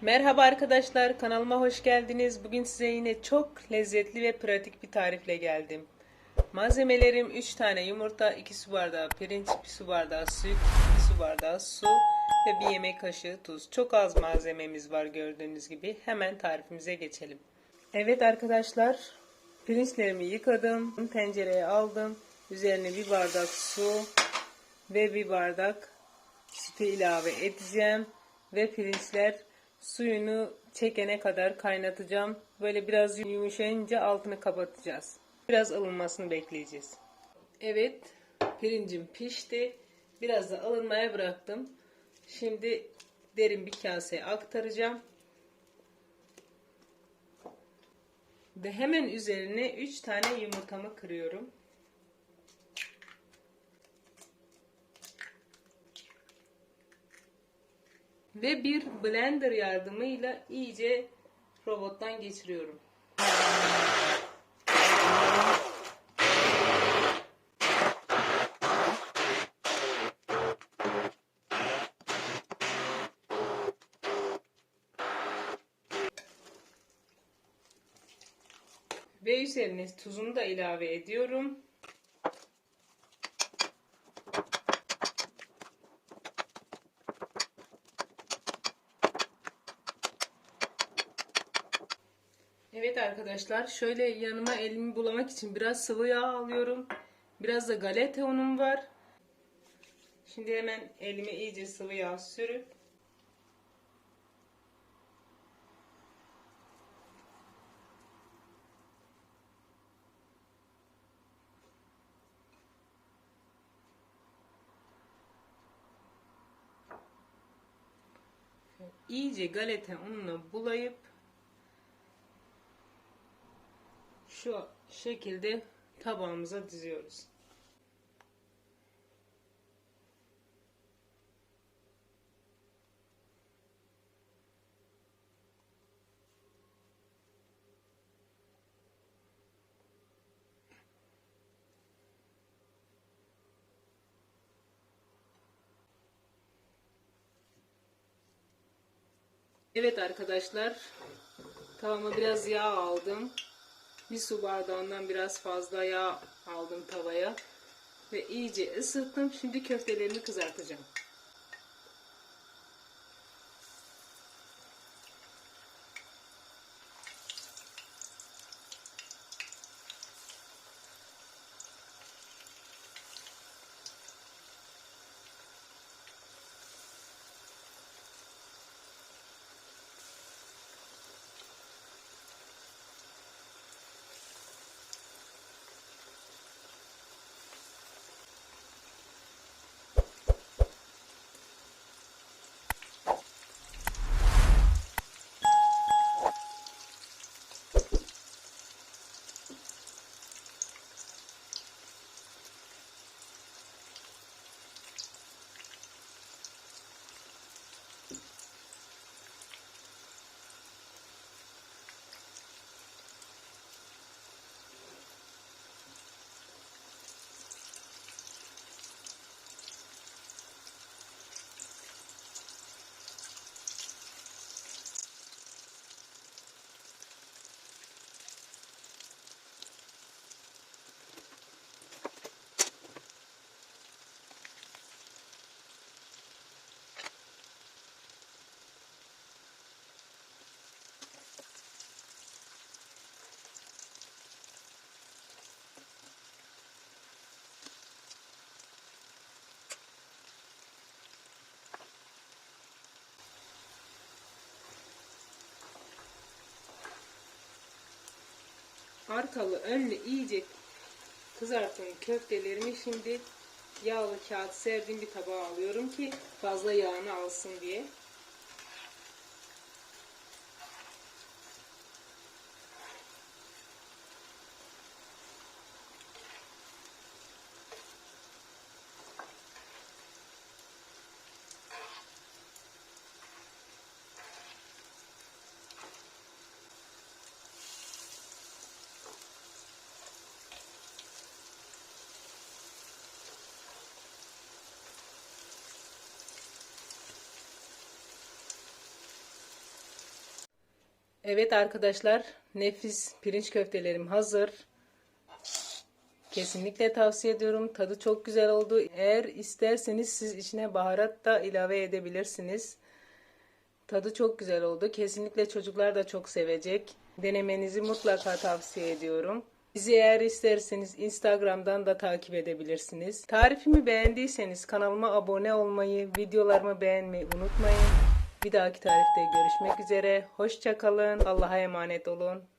Merhaba arkadaşlar, kanalıma hoş geldiniz. Bugün size yine çok lezzetli ve pratik bir tarifle geldim. Malzemelerim 3 tane yumurta, 2 su bardağı pirinç, 1 su bardağı süt, 2 su bardağı su ve 1 yemek kaşığı tuz. Çok az malzememiz var gördüğünüz gibi. Hemen tarifimize geçelim. Evet arkadaşlar, pirinçlerimi yıkadım, tencereye aldım. Üzerine bir bardak su ve bir bardak sütü ilave edeceğim ve pirinçler suyunu çekene kadar kaynatacağım. Böyle biraz yumuşayınca altını kapatacağız. Biraz ılınmasını bekleyeceğiz. Evet, pirincim pişti. Biraz da ılınmaya bıraktım. Şimdi derin bir kaseye aktaracağım. Ve hemen üzerine 3 tane yumurtamı kırıyorum. Ve bir blender yardımıyla iyice robottan geçiriyorum. Ve üzerine tuzunu da ilave ediyorum. Evet arkadaşlar şöyle yanıma elimi bulamak için biraz sıvı yağ alıyorum. Biraz da galeta unum var. Şimdi hemen elime iyice sıvı yağ sürüp iyice galeta ununa bulayıp şu şekilde tabağımıza diziyoruz. Evet arkadaşlar tavama biraz yağ aldım. Bir su bardağından biraz fazla yağ aldım tavaya. Ve iyice ısıttım. Şimdi köftelerimi kızartacağım. Arkalı önlü iyice kızarttığım köftelerimi şimdi yağlı kağıt serdiğim bir tabağa alıyorum ki fazla yağını alsın diye. Evet arkadaşlar, nefis pirinç köftelerim hazır. Kesinlikle tavsiye ediyorum. Tadı çok güzel oldu. Eğer isterseniz siz içine baharat da ilave edebilirsiniz. Tadı çok güzel oldu. Kesinlikle çocuklar da çok sevecek. Denemenizi mutlaka tavsiye ediyorum. Bizi eğer isterseniz Instagram'dan da takip edebilirsiniz. Tarifimi beğendiyseniz kanalıma abone olmayı, videolarımı beğenmeyi unutmayın. Bir dahaki tarifte görüşmek üzere. Hoşçakalın. Allah'a emanet olun.